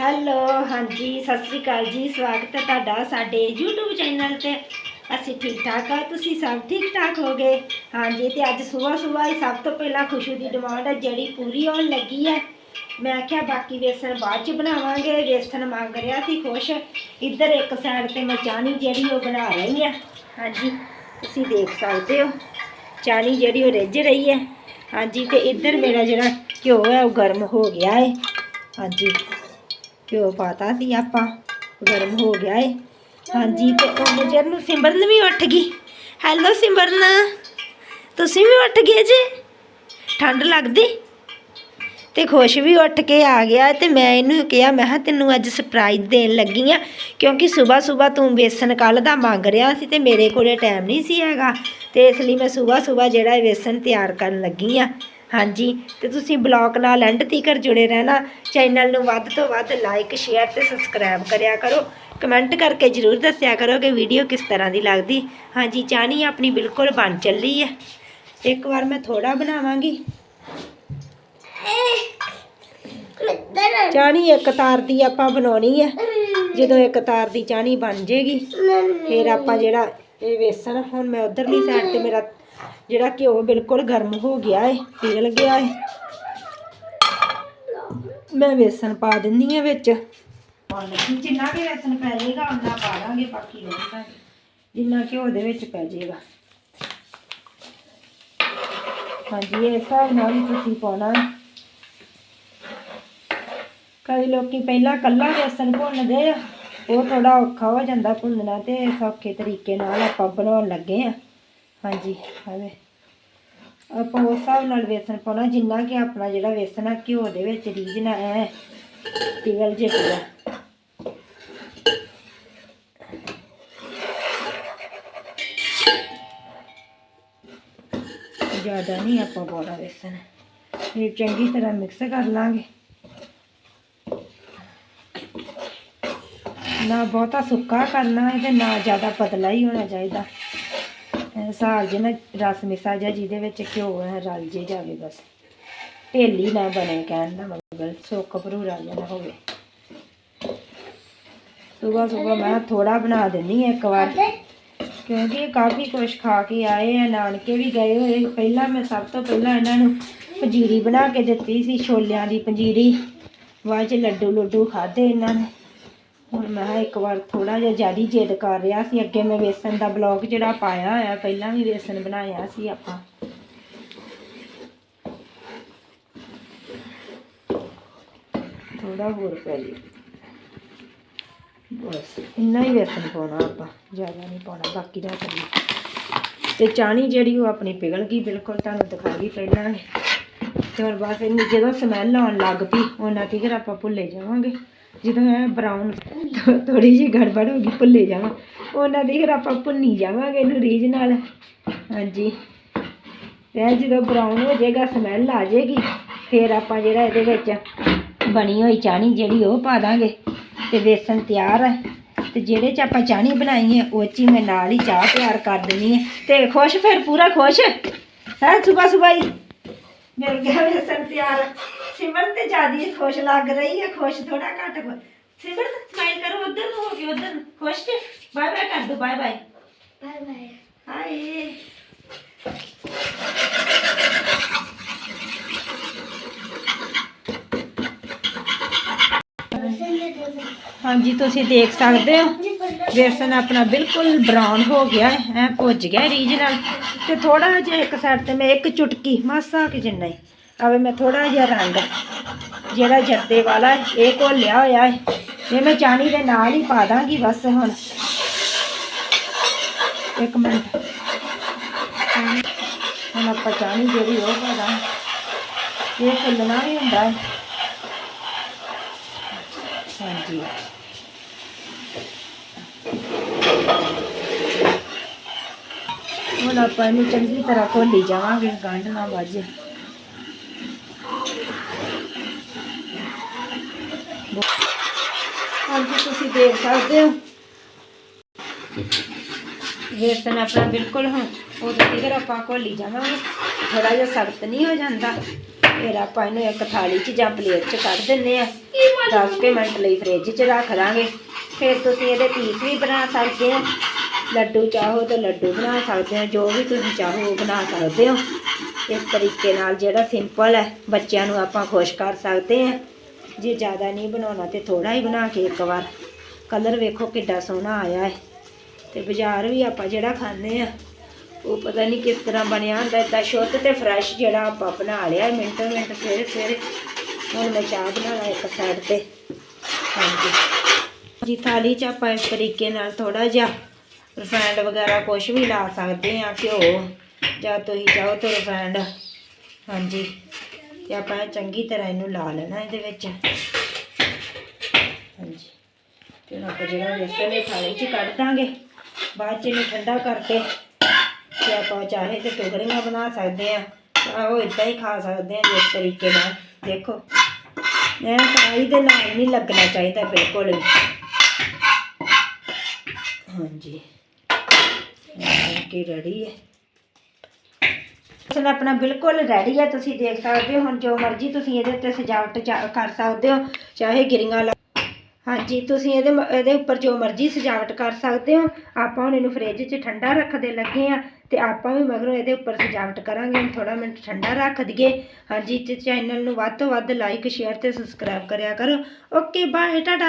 Hello, ਹਾਂਜੀ, ਸਤਿ ਸ੍ਰੀ ਅਕਾਲ ਜੀ, ਸਵਾਗਤ ਹੈ ਤੁਹਾਡਾ ਸਾਡੇ YouTube ਚੈਨਲ ਤੇ। ਅਸੀਂ ਠੀਕ ਠਾਕ ਆ ਤੁਸੀਂ ਸਭ ਠੀਕ ਠਾਕ ਹੋਗੇ? ਹਾਂਜੀ, ਤੇ ਅੱਜ ਸਵੇਰ ਸਵੇਰ ਹੀ ਸਭ ਤੋਂ ਪਹਿਲਾਂ ਖੁਸ਼ੂ ਦੀ ਡਿਮਾਂਡ ਹੈ ਜਿਹੜੀ ਪੂਰੀ ਹੋਣ ਲੱਗੀ ਹੈ। ਮੈਂ ਆਖਿਆ, ਬਾਕੀ ਵੇਸਣ ਬਾਅਦ ਚ ਬਣਾਵਾਂਗੇ, ਵੇਸਣ ਮੰਗ ਰਿਹਾ ਸੀ, ਖੁਸ਼। ਇੱਧਰ ਇੱਕ ਸਾਈਡ ਤੇ ਮੈਂ ਚਾਹਣੀ ਜਿਹੜੀ ਉਹ ਬਣਾ ਰਹੀ ਆ ਹਾਂਜੀ, ਤੁਸੀਂ ਦੇਖ ਸਕਦੇ ਹੋ ਚਾਹਣੀ ਜਿਹੜੀ ਉਹ ਰਿੱਝ ਰਹੀ ਹੈ। ਹਾਂਜੀ, ਤੇ ਇੱਧਰ ਮੇਰਾ ਜਿਹੜਾ ਘਿਓ ਹੈ, ਉਹ ਗਰਮ ਹੋ ਗਿਆ ਹੈ। ਹਾਂਜੀ। ਘਿਓ ਪਾਤਾ ਸੀ ਆਪਾਂ, ਗਰਮ ਹੋ ਗਿਆ ਏ। ਹਾਂਜੀ, ਤੇ ਉਹ ਜਰ ਨੂੰ ਸਿਮਰਨ ਵੀ ਉੱਠ ਗਈ। ਹੈਲੋ ਸਿਮਰਨ। ਤੁਸੀਂ ਵੀ ਉੱਠ ਗਏ ਜੀ? ਠੰਡ ਲੱਗਦੀ? ਤੇ ਖੁਸ਼ ਵੀ ਉੱਠ ਕੇ ਆ ਗਿਆ ਤੇ ਮੈਂ ਇਹਨੂੰ ਕਿਹਾ, ਮੈਂ ਕਿਹਾ ਤੈਨੂੰ ਅੱਜ ਸਰਪ੍ਰਾਈਜ਼ ਦੇਣ ਲੱਗੀ ਆ, ਕਿਉਂਕਿ ਸਵੇਰ ਸਵੇਰ ਤੂੰ ਵੇਸਣ ਕੱਲ ਦਾ ਮੰਗ ਰਿਹਾ ਸੀ ਤੇ ਮੇਰੇ ਕੋਲੇ ਟਾਈਮ ਨਹੀਂ ਸੀ ਹੈਗਾ। ਤੇ ਇਸ ਲਈ ਮੈਂ ਸਵੇਰ ਸਵੇਰ ਜਿਹੜਾ ਇਹ ਵੇਸਣ ਤਿਆਰ ਕਰਨ ਲੱਗੀ ਆ। ਹਾਂਜੀ, ਤੇ ਤੁਸੀਂ ਬਲੌਗ ਨਾਲ ਐਂਡ ਤੀਕਰ ਜੁੜੇ ਰਹਿਣਾ। ਚੈਨਲ ਨੂੰ ਵੱਧ ਤੋਂ ਵੱਧ ਲਾਈਕ ਸ਼ੇਅਰ ਤੇ ਸਬਸਕ੍ਰਾਈਬ ਕਰਿਆ ਕਰੋ। ਕਮੈਂਟ ਕਰਕੇ ਜਰੂਰ ਦੱਸਿਆ ਕਰੋ ਕਿ ਵੀਡੀਓ ਕਿਸ ਤਰ੍ਹਾਂ ਦੀ ਲੱਗਦੀ। ਹਾਂਜੀ ਚਾਣੀ ਆਪਣੀ ਬਿਲਕੁਲ ਬਣ ਚੱਲੀ ਹੈ। ਇੱਕ ਵਾਰ ਮੈਂ ਥੋੜਾ ਬਣਾਵਾਂਗੀ। ਚਾਣੀ ਇੱਕ ਤਾਰ ਦੀ ਆਪਾਂ ਬਣਾਉਣੀ ਹੈ। ਜਦੋਂ ਇੱਕ ਤਾਰ ਦੀ ਚਾਣੀ ਬਣ ਜੇਗੀ, ਫਿਰ ਆਪਾਂ ਜਿਹੜਾ ਇਹ ਵੇਸਣ ਹੁਣ ਮੈਂ ਉਧਰਲੀ ਸਾਈਡ ਤੇ ਮੇਰਾ ਜਿਹੜਾ ਘਿਓ ਬਿਲਕੁਲ ਗਰਮ ਹੋ ਗਿਆ ਹੈ ਪਿਘਲ ਗਿਆ ਹੈ ਮੈਂ ਵੇਸਣ ਪਾ ਦਿੰਦੀ ਹਾਂ ਵਿੱਚ। ਜਿੰਨਾ ਕਿ ਵੇਸਣ ਪੈ ਜਾਏਗਾ ਉਹਨਾਂ ਪਾ ਦਾਂਗੇ ਬਾਕੀ ਰਹੇਗਾ ਜਿੰਨਾ ਘਿਓ ਦੇ ਵਿੱਚ ਪੈ ਜਾਏਗਾ। ਹਾਂਜੀ ਇਹ ਹਿਸਾਬ ਨਾਲ ਹੀ ਤੁਸੀਂ ਪਾਉਣਾ ਕਈ ਲੋਕੀ ਪਹਿਲਾਂ ਕੱਲਾ ਵੇਸਣ ਭੁੰਨਦੇ ਆ ਉਹ ਥੋੜਾ ਔਖਾ ਹੋ ਜਾਂਦਾ ਭੁੰਨਣਾ ਤੇ ਸੌਖੇ ਤਰੀਕੇ ਨਾਲ ਆਪਾਂ ਬਣਾਉਣ ਲੱਗੇ ਆ। ਹਾਂਜੀ ਆਵੇ ਆਪਾਂ ਉਸ ਹਿਸਾਬ ਨਾਲ ਵੇਸਣ ਪਾਉਣਾ ਜਿੰਨਾ ਕਿ ਆਪਣਾ ਜਿਹੜਾ ਵੇਸਣ ਆ ਘਿਓ ਦੇ ਵਿੱਚ ਰੀਝਣਾ ਐ ਪਿਘਲ ਜੇ ਪੂਰਾ ਜ਼ਿਆਦਾ ਨਹੀਂ ਆਪਾਂ ਪਾਉਣਾ ਵੇਸਣ ਇਹ ਚੰਗੀ ਤਰ੍ਹਾਂ ਮਿਕਸ ਕਰ ਲਾਂਗੇ ਨਾ ਬਹੁਤਾ ਸੁੱਕਾ ਕਰਨਾ ਹੈ ਤੇ ਨਾ ਜ਼ਿਆਦਾ ਪਤਲਾ ਹੀ ਹੋਣਾ ਚਾਹੀਦਾ ਹਿਸਾਬ ਜੇ ਨਾ ਰਸ ਮਿਸਾ ਜਾ ਜਿਹਦੇ ਵਿੱਚ ਘਿਓ ਹੈ ਰਲ ਜੇ ਜਾਵੇ ਬਸ। ਢੇਲੀ ਨਾ ਬਣੇ ਕਹਿਣ ਦਾ ਮਤਲਬ ਸੁੱਕ ਭਰੂਰਾ ਜਿਹਾ ਨਾ ਹੋਵੇ। ਸੁਬਾ ਸੁਬਾ ਮੈਂ ਥੋੜਾ ਬਣਾ ਦਿੰਨੀ ਹਾਂ ਇੱਕ ਵਾਰ। ਕਿਉਂਕਿ ਇਹ ਕਾਫੀ ਕੁਛ ਖਾ ਕੇ ਆਏ ਆ ਨਾਨਕੇ ਵੀ ਗਏ ਹੋਏ। ਪਹਿਲਾਂ ਮੈਂ ਸਭ ਤੋਂ ਪਹਿਲਾਂ ਇਹਨਾਂ ਨੂੰ ਪੰਜੀਰੀ ਬਣਾ ਕੇ ਦਿੱਤੀ ਸੀ ਛੋਲਿਆਂ ਦੀ ਪੰਜੀਰੀ। ਬਾਅਦ ਚ ਲੱਡੂ ਲੱਡੂ ਖਾਦੇ ਇਹਨਾਂ ਨੇ। ਹੁਣ ਮੈਂ ਕਿਹਾ ਇੱਕ ਵਾਰ ਥੋੜਾ ਜਿਹਾ ਜ਼ਿਆਦਾ ਜਿੱਦ ਕਰ ਰਿਹਾ ਸੀ। ਅੱਗੇ ਮੈਂ ਵੇਸਣ ਦਾ ਬਲੌਗ ਜਿਹੜਾ ਪਾਇਆ ਹੋਇਆ, ਪਹਿਲਾਂ ਵੀ ਵੇਸਣ ਬਣਾਇਆ ਸੀ ਆਪਾਂ। ਥੋੜਾ ਹੋਰ ਪੈ ਲਈ ਬਸ, ਇੰਨਾ ਹੀ ਵੇਸਣ ਪਾਉਣਾ ਆਪਾਂ, ਜ਼ਿਆਦਾ ਨਹੀਂ ਪਾਉਣਾ, ਬਾਕੀ ਰੱਖ ਲਈ। ਤੇ ਚਾਣੀ ਜਿਹੜੀ ਉਹ ਆਪਣੀ ਪਿਘਲ ਗਈ, ਬਿਲਕੁਲ ਤੁਹਾਨੂੰ ਦਿਖਾ ਪਹਿਲਾਂ ਤੇ ਹੁਣ ਬਸ ਇਹਨੂੰ ਜਦੋਂ ਸਮੈਲ ਆਉਣ ਲੱਗ ਪਈ, ਉਹਨਾਂ ਤੀਕਰ ਆਪਾਂ ਭੁੱਲੇ ਜਾਵਾਂਗੇ। ਜਦੋਂ ਇਹ ਬਰਾਊਨ ਥੋੜੀ ਜਿਹੀ ਗੜਬੜ ਹੋ ਗਈ, ਭੁੱਲੇ ਜਾਵਾਂ। ਉਹਨਾਂ ਦੀ ਫਿਰ ਆਪਾਂ ਭੁੰਨੀ ਜਾਵਾਂਗੇ ਇਹਨੂੰ ਰੀਝ ਨਾਲ। ਹਾਂਜੀ। ਤੇ ਇਹ ਜਦੋਂ ਬਰਾਊਨ ਹੋ ਜਾਏਗਾ ਸਮੈਲ ਆ ਜਾਏਗੀ, ਫਿਰ ਆਪਾਂ ਜਿਹੜਾ ਇਹਦੇ ਵਿੱਚ ਬਣੀ ਹੋਈ ਚਾਣੀ ਜਿਹੜੀ ਉਹ ਪਾ ਦਾਂਗੇ। ਤੇ ਬੇਸਨ ਤਿਆਰ ਹੈ ਤੇ ਜਿਹੜੇ ਚ ਆਪਾਂ ਚਾਣੀ ਬਣਾਈ ਹੈ ਉਹ ਚ ਹੀ ਮੈਂ ਨਾਲ ਹੀ ਚਾਹ ਤਿਆਰ ਕਰ ਦੇਣੀ ਹੈ ਤੇ ਖੁਸ਼, ਫਿਰ ਪੂਰਾ ਖੁਸ਼? ਹੈ ਸਵੇਰ ਸਵੇਰ ਹੀ ਮੇਰੇ ਗਿਆ ਵੇਸਣ ਤਿਆਰ। ਹੈ। ਸਿਮਰਨ ਤੇ ਜ਼ਿਆਦਾ ਖੁਸ਼ ਲੱਗ ਰਹੀ ਹੈ ਖੁਸ਼ ਥੋੜਾ ਘੱਟ ਖੁਸ਼। ਸਿਮਰਨ ਸਮਾਈਲ ਕਰੋ ਉਧਰ ਨੂੰ ਹੋ ਕੇ ਉਧਰ ਨੂੰ। ਖੁਸ਼ ਤੇ? ਬਾਏ ਬਾਏ ਕਰ ਦੋ ਬਾਏ ਬਾਏ। Bye bye. ਹਾਏ। ਹਾਂਜੀ ਤੁਸੀਂ ਦੇਖ ਸਕਦੇ ਹੋ। ਵੇਸਣ ਆਪਣਾ ਬਿਲਕੁਲ ਬਰਾਊਨ ਹੋ ਗਿਆ ਹੈ ਐ ਭੁੱਜ ਗਿਆ ਰੀਝ ਨਾਲ। ਤੇ ਥੋੜਾ ਜਿਹਾ ਇੱਕ ਸਾਈਡ ਤੇ ਮੈਂ ਇੱਕ ਚੁਟਕੀ ਮਾਸਾ ਕਿ ਜਿੰਨਾ ਹੀ। ਆਵੇ ਮੈਂ ਥੋੜਾ ਜਿਹਾ ਰੰਗ ਜਿਹੜਾ ਜਰਦੇ ਵਾਲਾ ਹੈ, ਇਹ ਘੋਲਿਆ ਹੋਇਆ ਹੈ। ਇਹ ਮੈਂ ਚਾਣੀ ਦੇ ਨਾਲ ਹੀ ਪਾ ਦਾਂਗੀ ਬਸ ਹੁਣ। ਇੱਕ ਮਿੰਟ। ਹੁਣ ਆਪਾਂ ਚਾਣੀ ਜਿਹੜੀ ਉਹ ਪਾ ਦਾਂਗੇ। ਇਹ ਫੁੱਲਣਾ ਵੀ ਹੁੰਦਾ ਹੈ। ਹਾਂਜੀ। ਹੁਣ ਆਪਾਂ ਇਹਨੂੰ ਚੰਗੀ ਤਰ੍ਹਾਂ ਘੋਲੀ ਜਾਵਾਂਗੇ ਗੰਢ ਨਾ ਵੱਜੇ। ਤੁਸੀਂ ਦੇਖ ਸਕਦੇ ਹੋ। ਵੇਸਣ ਆਪਣਾ ਬਿਲਕੁਲ ਹੁਣ ਉਹਦੇ ਤੀਕਰ ਆਪਾਂ ਘੋਲੀ ਜਾਵਾਂਗੇ। ਥੋੜਾ ਜਿਹਾ ਸਖਤ ਨਹੀਂ ਹੋ ਜਾਂਦਾ। ਫਿਰ ਆਪਾਂ ਇਹਨੂੰ ਇੱਕ ਥਾਲੀ 'ਚ ਜਾਂ ਪਲੇਟ 'ਚ ਕੱਢ ਦਿੰਨੇ ਆ 10 ਮਿੰਟ ਲਈ ਫ੍ਰਿਜ 'ਚ ਰੱਖ ਦਾਂਗੇ ਫਿਰ ਤੁਸੀਂ ਇਹਦੇ ਪੀਸ ਵੀ ਬਣਾ ਸਕਦੇ ਹੋ। ਲੱਡੂ ਚਾਹੋ ਤਾਂ ਲੱਡੂ ਬਣਾ ਸਕਦੇ ਹੋ। ਜੋ ਵੀ ਤੁਸੀਂ ਚਾਹੋ ਉਹ ਬਣਾ ਸਕਦੇ ਹੋ। ਇਸ ਤਰੀਕੇ ਨਾਲ ਜਿਹੜਾ ਸਿੰਪਲ ਹੈ, ਬੱਚਿਆਂ ਨੂੰ ਆਪਾਂ ਖੁਸ਼ ਕਰ ਸਕਦੇ ਹਾਂ। ਜੇ ਜ਼ਿਆਦਾ ਨਹੀਂ ਬਣਾਉਣਾ ਤੇ ਥੋੜਾ ਹੀ ਬਣਾ ਕੇ ਇੱਕ ਵਾਰ। ਕਲਰ ਵੇਖੋ ਕਿੱਡਾ ਸੋਹਣਾ ਆਇਆ ਹੈ। ਤੇ ਬਾਜ਼ਾਰ ਵੀ ਆਪਾਂ ਜਿਹੜਾ ਖਾਂਦੇ ਆ ਉਹ ਪਤਾ ਨਹੀਂ ਕਿਸ ਤਰ੍ਹਾਂ ਬਣਿਆ ਹੁੰਦਾ ਇਦਾਂ ਸ਼ੁੱਧ ਤੇ ਫਰੈਸ਼ ਜਿਹੜਾ ਆਪਾਂ ਬਣਾ ਲਿਆ ਮਿੰਟੋ ਮਿੰਟ ਸਵੇਰੇ ਸਵੇਰੇ ਹੁਣ ਮੈਂ ਚਾਹ ਬਣਾਉਣਾ ਇੱਕ ਸਾਈਡ ਤੇ। ਹਾਂਜੀ। ਜੀ, ਥਾਲੀ 'ਚ ਆਪਾਂ ਇਸ ਤਰੀਕੇ ਨਾਲ ਥੋੜਾ ਜਿਹਾ ਰਿਫਾਈਂਡ ਵਗੈਰਾ ਕੁਝ ਵੀ ਲਾ ਸਕਦੇ ਆ ਘਿਓ। ਜਾਂ ਤੁਸੀਂ ਚਾਹੋ ਤਾਂ ਰਿਫਾਈਂਡ ਹਾਂਜੀ। ਤੇ ਆਪਾਂ ਚੰਗੀ ਤਰ੍ਹਾਂ ਇਹਨੂੰ ਲਾ ਲੈਣਾ ਇਹਦੇ ਵਿੱਚ। ਹਾਂਜੀ। ਤੇ ਆਪਾਂ ਜਿਹੜਾ ਵੇਸਣ ਇਹ ਥਾਲੀ 'ਚ ਕੱਢ ਦਾਂਗੇ। ਬਾਅਦ 'ਚ ਇਹਨੂੰ ਠੰਡਾ ਕਰਕੇ ਤੇ ਆਪਾਂ ਚਾਹੇ ਤੇ ਟੁਕੜੀਆਂ ਬਣਾ ਸਕਦੇ ਆ ਆਹੋ ਇਦਾਂ ਹੀ ਖਾ ਸਕਦੇ ਆ ਜਿਸ ਤਰੀਕੇ ਨਾਲ। ਦੇਖੋ, ਇਹ ਕੜਾਹੀ ਦੇ ਨਾਲ ਨਹੀਂ ਲੱਗਣਾ ਚਾਹੀਦਾ ਬਿਲਕੁਲ ਵੀ। ਹਾਂਜੀ। ਕਿ ਰੈਡੀ ਹੈ। ਚਲ ਆਪਣਾ ਬਿਲਕੁਲ ਰੈਡੀ ਹੈ ਤੁਸੀਂ ਦੇਖ ਸਕਦੇ ਹੋ, ਹੁਣ ਜੋ ਮਰਜ਼ੀ ਤੁਸੀਂ ਇਹਦੇ ਉੱਤੇ ਸਜਾਵਟ ਚਾ- ਕਰ ਸਕਦੇ ਹੋ, ਚਾਹੇ ਗਿਰੀਆਂ ਲਾ, ਹਾਂਜੀ, ਤੁਸੀਂ ਇਹਦੇ ਮ- ਇਹਦੇ ਉੱਪਰ ਜੋ ਮਰਜ਼ੀ ਸਜਾਵਟ ਕਰ ਸਕਦੇ ਹੋ, ਆਪਾਂ ਹੁਣ ਇਹਨੂੰ ਫ੍ਰਿਜ 'ਚ ਠੰਡਾ ਰੱਖਦੇ ਲੱਗੇ ਆ, ਤੇ ਆਪਾਂ ਵੀ ਮਗਰੋਂ ਇਹਦੇ ਉੱਪਰ ਸਜਾਵਟ ਕਰਾਂਗੇ, ਹੁਣ ਥੋੜਾ ਮਿੰਟ ਠੰਡਾ ਰੱਖ ਦਈਏ, ਹਾਂਜੀ, ਤੇ ਚੈਨਲ ਨੂੰ ਵੱਧ ਤੋਂ ਵੱਧ ਲਾਈਕ ਸ਼ੇਅਰ ਤੇ ਸਬਸਕ੍ਰਾਈਬ ਕਰਿਆ ਕਰੋ ਓਕੇ ਬਾਏ ਟਾਟਾ